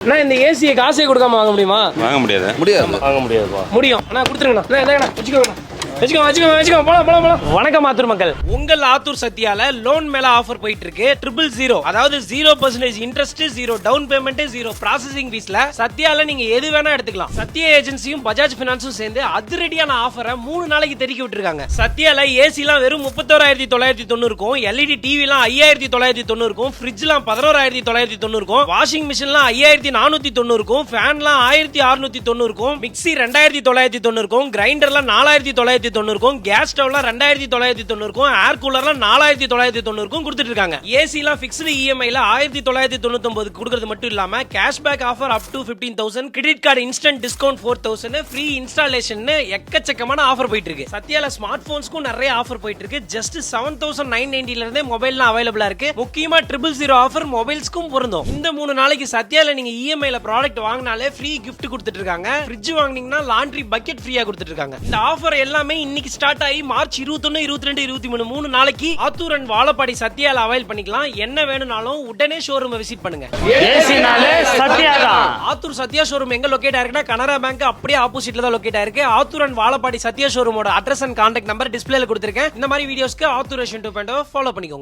அண்ணா இந்த ஏசியை காசே கொடுக்காம வாங்க முடியுமா? வாங்க முடியாது. முடியாது. வாங்க முடியாதுப்பா. முடியும். அண்ணா கொடுத்துருங்கண்ணா. அண்ணா, இந்தாங்கண்ணா வச்சுக்கோங்கண்ணா. வச்சுக்கோ வச்சுக்கோ வச்சுக்கோ. போலாம் போலாம் போலாம். வணக்கம் ஆத்தூர் மக்கள். உங்கள் ஆத்தூர் சத்யால லோன் மேல ஆஃபர் போயிட்டு இருக்கு ட்ரிபிள் ஜீரோ அதாவது zero percentage interest zero down payment zero processing ஃபீஸ்ல சத்யால நீங்க எது வேணா எடுத்துக்கலாம். சத்யா ஏஜென்சியும் பஜாஜ் பினான்ஸும் சேர்ந்து அதிரடியான ஆஃபரை மூணு நாளைக்கு தெறிக்க விட்டுருக்காங்க. சத்யால ஏசிலாம் வெறும் முப்பத்தோராயிரத்தி தொள்ளாயிரத்தி தொண்ணூறுக்கும் எல்இடி டிவிலாம் ஐயாயிரத்தி தொள்ளாயிரத்தி தொண்ணூறுக்கும் ஃப்ரிட்ஜ்லாம் பதினோராயிரத்தி தொள்ளாயிரத்தி தொண்ணூறுக்கும் வாஷிங் மிஷின்லாம் ஐயாயிரத்தி நானூத்தி தொண்ணூறுக்கும் ஃபேன்லாம் ஆயிரத்தி அறுநூத்தி தொண்ணூறுக்கும் மிக்ஸி ரெண்டாயிரத்தி தொள்ளாயிரத்தி தொண்ணூறுக்கும் கிரைண்டர்லாம் நாலாயிரத்தி தொள்ளாயிரத்தி தொண்ணூறுக்கும் கேஸ் ஸ்டவ்லாம் ரெண்டாயிரத்தி தொள்ளாயிரத்தி தொண்ணூறுக்கும் ஏர் கூலர்லாம் நாலாயிரத்தி தொள்ளாயிரத்தி தொண்ணூறுக்கும் கொடுத்துட்டு இருக்காங்க ஏசிலாம் ஃபிக்ஸ்டு இஎம்ஐல ஆயிரத்தி தொள்ளாயிரத்தி தொண்ணூத்தொம்பது கொடுக்கறது மட்டும் இல்லாம cashback offer up to fifteen thousand credit card instant discount four thousand free installation எக்கச்சக்கமான ஆஃபர் போயிட்டு இருக்கு சத்யால ஸ்மார்ட் போன்ஸ்க்கும் நிறைய ஆஃபர் போயிட்டு இருக்கு ஜஸ்ட் செவன் தௌசண்ட் நைன் நைன்டில இருந்தே மொபைல்லாம் அவைலபிளா இருக்கு. முக்கியமா ட்ரிபிள் ஜீரோ ஆஃபர் மொபைல்ஸ்க்கும் பொருந்தும். இந்த மூணு நாளைக்கு சத்யால நீங்க இஎம்ஐல ப்ராடக்ட் வாங்கினாலே ஃப்ரீ கிஃப்ட் கொடுத்துட்டு இருக்காங்க ஃப்ரிட்ஜ் வாங்குனீங்கன்னா லாண்ட்ரி பக்கெட் ஃப்ரீயா கொடுத்துட்டு இருக்காங்க இந்த ஆஃபர் எல்லாமே இன்னைக்கு ஸ்டார்ட் ஆகி மார்ச் இருபத்தொன்னு இருபத்தி ரெண்டு இருபத்தி மூணு மூணு நாளைக்கு ஆத்தூர் அண்ட் வாழப்பாடி சத்யால அவைல் பண்ணிக்கலாம். என்ன வேணும்னாலும் உடனே ஷோரூம் விசிட் பண்ணுங்க. ஆத்தூர் சத்யா ஷோரூம் எங்க லொகேட் ஆயிருக்குன்னா கனரா பேங்க் அப்படியே ஆப்போசிட்ல தான் லொகேட் ஆயிருக்கு. ஆத்தூர் அண்ட் வாழப்பாடி சத்யா ஷோரூமோட அட்ரஸ் அண்ட் கான்டாக்ட் நம்பர் டிஸ்பிளேல கொடுத்துருக்கேன். இந்த மாதிரி வீடியோஸ்க்கு ஆத்தூர் டூ ஃபாலோ பண்ணிக்கோங்க.